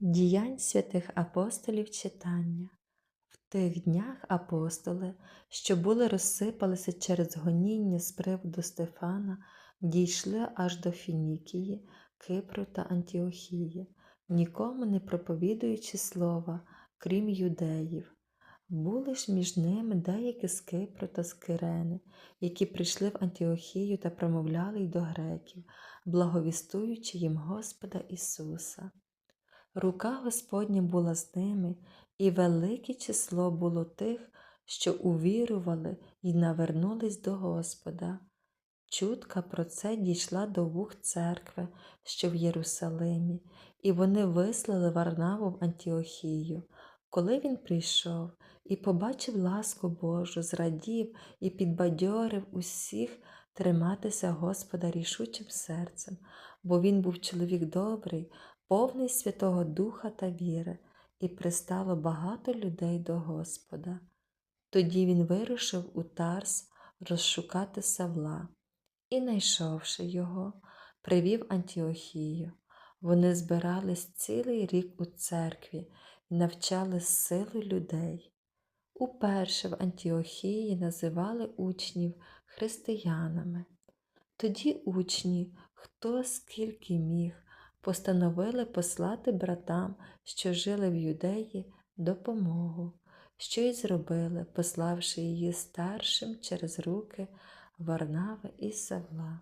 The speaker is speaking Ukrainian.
Діянь святих апостолів читання. В тих днях апостоли, що були розсипалися через гоніння з приводу Стефана, дійшли аж до Фінікії, Кипру та Антіохії, нікому не проповідуючи слова, крім юдеїв. Були ж між ними деякі з Кипру та з Кирени, які прийшли в Антіохію та промовляли й до греків, благовістуючи їм Господа Ісуса. Рука Господня була з ними, і велике число було тих, що увірували і навернулись до Господа. Чутка про це дійшла до вух церкви, що в Єрусалимі, і вони вислали Варнаву в Антіохію. Коли він прийшов і побачив ласку Божу, зрадів і підбадьорив усіх триматися Господа рішучим серцем, бо він був чоловік добрий, повний Святого Духа та віри, і пристало багато людей до Господа. Тоді він вирушив у Тарс розшукати Савла і, найшовши його, привів Антіохію. Вони збирались цілий рік у церкві і навчали з силою людей. Уперше в Антіохії називали учнів християнами. Тоді учні, хто скільки міг, постановили послати братам, що жили в юдеї, допомогу, що й зробили, пославши її старшим через руки Варнави і Савла.